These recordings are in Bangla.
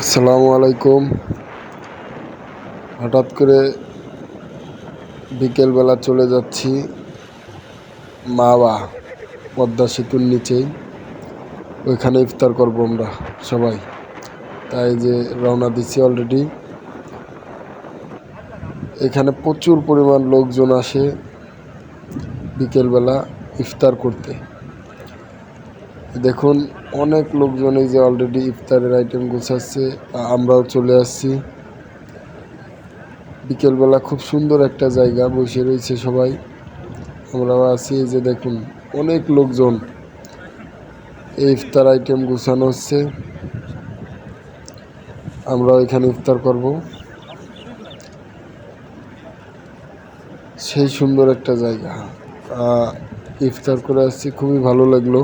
আসসালামু আলাইকুম। হঠাৎ করে বিকেলবেলা চলে যাচ্ছি মাওয়া, পদ্মা সেতুর নিচেই। ওইখানে ইফতার করব আমরা সবাই। তাই যে রওনা দিচ্ছি অলরেডি এখানে প্রচুর পরিমাণ লোকজন আসে বিকেলবেলা ইফতার করতে। দেখুন, অনেক লোকজন এই যে অলরেডি ইফতারের আইটেম গোছাচ্ছে আমরাও চলে আসছি। বিকেলবেলা খুব সুন্দর একটা জায়গা বসে রয়েছে সবাই। আমরাও আছি, এই যে দেখুন, অনেক লোকজন এই ইফতার আইটেম গুছানো হচ্ছে। আমরাও এখানে ইফতার করব। সেই সুন্দর একটা জায়গা। ইফতার করে আসছি, খুবই ভালো লাগল।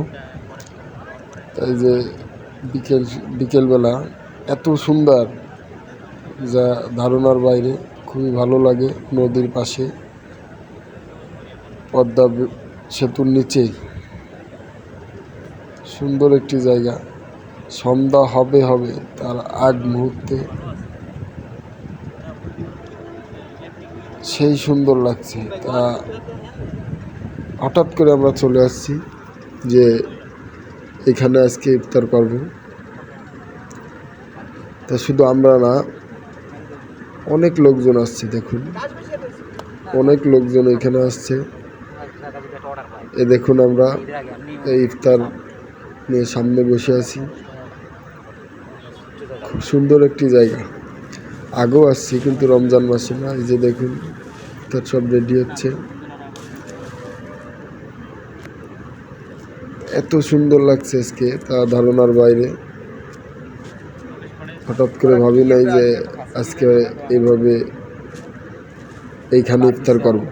তাই যে বিকেল, বিকেলবেলা এত সুন্দর যা ধারণার বাইরে, খুবই ভালো লাগে নদীর পাশে, পদ্মা সেতুর নিচেই। সুন্দর একটি জায়গা। সন্ধ্যা হবে হবে তার আগ মুহূর্তে। সেই সুন্দর লাগছে। তা হঠাৎ করে আমরা চলে আসছি যে এখানে আজকে ইফতার করব। তা শুধু আমরা না, অনেক লোকজন আসছে দেখুন। অনেক লোকজন এখানে আসছে। এ দেখুন আমরা এই ইফতার নিয়ে সামনে বসে আছি। খুব সুন্দর একটি জায়গা। আগেও আসছি কিন্তু রমজান মাসে না, এই যে দেখুন তার সব রেডি হচ্ছে। এত সুন্দর লাগছে আজকে তা ধারণার বাইরে। হঠাৎ করে ভাবি নাই যে আজকে এইভাবে এইখানে ইফতার করব।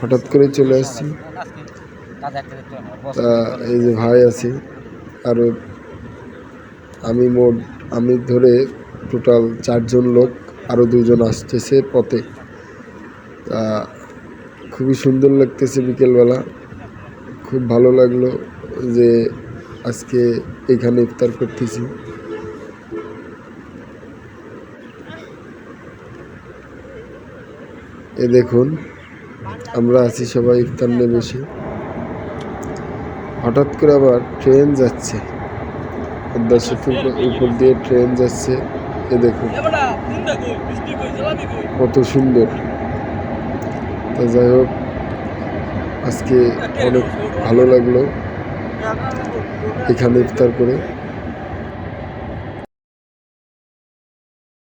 হঠাৎ করে চলে আসছি। তা এই যে ভাই আছে আরও আমি মোট, আমি ধরে টোটাল চারজন লোক আরও দুজন আসতেছে পথে। তা খুবই সুন্দর লাগতেছে বিকেলবেলা। খুব ভালো লাগল। যে আজকে এখানে ইফতার করতেছি। এ দেখুন, আমরা আছি সবাই ইফতার বসে। হঠাৎ করে আবার ট্রেন যাচ্ছে। উপর দিয়ে ট্রেন যাচ্ছে। এ দেখুন, কত সুন্দর। তা যাই হোক, আজকে অনেক ভালো লাগল। এখানে ইফতার করে